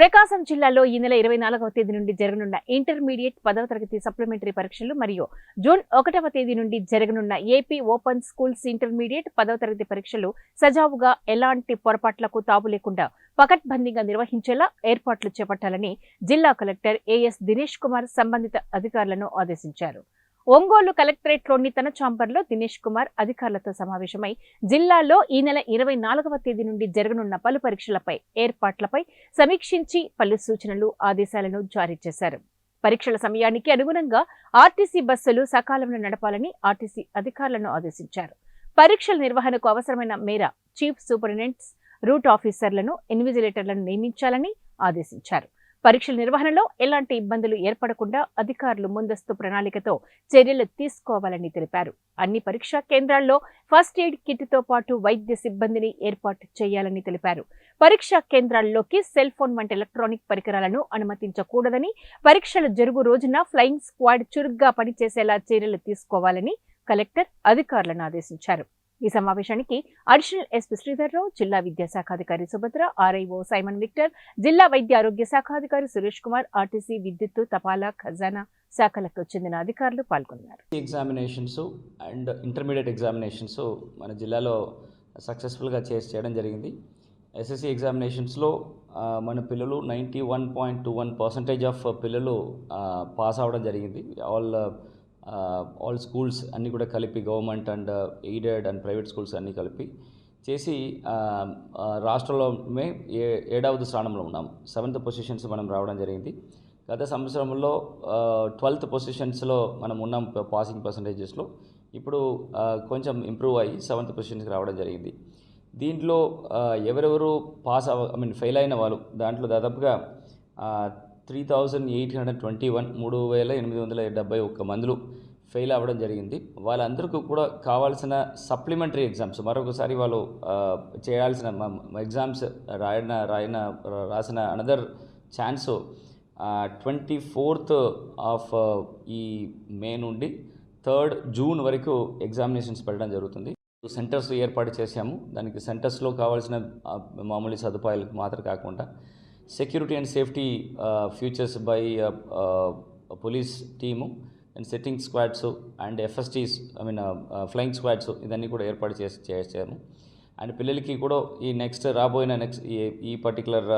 ప్రకాశం జిల్లాలో ఈ నెల ఇరవై నాలుగవ తేదీ నుండి జరగనున్న ఇంటర్మీడియట్ పదవ తరగతి సప్లిమెంటరీ పరీక్షలు మరియు జూన్ ఒకటవ తేదీ నుండి జరగనున్న ఏపీ ఓపెన్ స్కూల్స్ ఇంటర్మీడియట్ పదవ తరగతి పరీక్షలు సజావుగా ఎలాంటి పొరపాట్లకు తావు లేకుండా పకడ్బందీగా నిర్వహించేలా ఏర్పాట్లు చేపట్టాలని జిల్లా కలెక్టర్ ఏఎస్ దినేష్ కుమార్ సంబంధిత అధికారులను ఆదేశించారు. ఒంగోలు కలెక్టరేట్లోని తన ఛాంబర్లో దినేష్ కుమార్ అధికారులతో సమావేశమై జిల్లాలో ఈ నెల ఇరవై నాలుగవ తేదీ నుండి జరగనున్న పలు పరీక్షలపై ఏర్పాట్లపై సమీక్షించి పలు సూచనలు ఆదేశాలను జారీ చేశారు. పరీక్షల సమయానికి అనుగుణంగా ఆర్టీసీ బస్సులు సకాలంలో నడపాలని ఆర్టీసీ అధికారులను ఆదేశించారు. పరీక్షల నిర్వహణకు అవసరమైన మేర చీఫ్ సూపరింటెండెంట్స్ రూట్ ఆఫీసర్లను ఇన్విజిలేటర్లను నియమించాలని ఆదేశించారు. పరీక్షల నిర్వహణలో ఎలాంటి ఇబ్బందులు ఏర్పడకుండా అధికారులు ముందస్తు ప్రణాళికతో చర్యలు తీసుకోవాలని తెలిపారు. అన్ని పరీక్షా కేంద్రాల్లో ఫస్ట్ ఎయిడ్ కిట్తో పాటు వైద్య సిబ్బందిని ఏర్పాటు చేయాలని తెలిపారు. పరీక్షా కేంద్రాల్లోకి సెల్ ఫోన్ వంటి ఎలక్ట్రానిక్ పరికరాలను అనుమతించకూడదని పరీక్షలు జరుగు రోజున ఫ్లయింగ్ స్క్వాడ్ చురుగ్గా పనిచేసేలా చర్యలు తీసుకోవాలని కలెక్టర్ అధికారులను ఆదేశించారు. ఈ సమావేశానికి అడిషనల్ ఎస్పీ శ్రీధర్రావు జిల్లా విద్యాశాఖ అధికారి సుభద్ర ఆర్ఐఓ సైమన్ విక్టర్ జిల్లా వైద్య ఆరోగ్య శాఖ అధికారి సురేష్ కుమార్ ఆర్టీసీ విద్యుత్ తపాలా ఖజానా శాఖలకు చెందిన అధికారులు పాల్గొన్నారు. ఎగ్జామినేషన్స్ అండ్ ఇంటర్మీడియట్ ఎగ్జామినేషన్స్ మన జిల్లాలో సక్సెస్ఫుల్గా చేసి చేయడం జరిగింది. ఎస్ఎస్సి ఎగ్జామినేషన్స్లో మన పిల్లలు ninety one point two one percentage of పిల్లలు పాస్ అవ్వడం జరిగింది. ఆల్ ఆల్ స్కూల్స్ అన్నీ కూడా కలిపి government and aided and private schools అన్నీ కలిపి చేసి రాష్ట్రంలో మే ఏ ఏడవది స్థానంలో ఉన్నాం. సెవెంత్ పొజిషన్స్ మనం రావడం జరిగింది. గత సంవత్సరంలో ట్వెల్త్ పొజిషన్స్లో మనం ఉన్నాం పాసింగ్ పర్సంటేజెస్లో ఇప్పుడు కొంచెం ఇంప్రూవ్ అయ్యి సెవెంత్ పొజిషన్స్కి రావడం జరిగింది. దీంట్లో ఎవరెవరు పాస్ అవ ఐ మీన్ ఫెయిల్ అయిన వాళ్ళు దాంట్లో దాదాపుగా three thousand eight hundred twenty one మూడు వేల ఎనిమిది వందల డెబ్బై ఒక్క మందులు ఫెయిల్ అవ్వడం జరిగింది. వాళ్ళందరికీ కూడా కావాల్సిన సప్లిమెంటరీ ఎగ్జామ్స్ మరొకసారి వాళ్ళు చేయాల్సిన ఎగ్జామ్స్ రాయన రాయన రాసిన another chance twenty fourth of ఈ మే నుండి థర్డ్ జూన్ వరకు ఎగ్జామినేషన్స్ పెట్టడం జరుగుతుంది. సెంటర్స్ ఏర్పాటు చేశాము. దానికి సెంటర్స్లో కావాల్సిన మామూలు సదుపాయాలకు మాత్రం కాకుండా security and safety features by police team and setting squads and FSTs I mean flying squads ఇదన్నీ కూడా ఏర్పాటు చేసి చేసాము. అండ్ పిల్లలకి కూడా ఈ నెక్స్ట్ రాబోయిన నెక్స్ట్ ఈ ఈ పర్టికులర్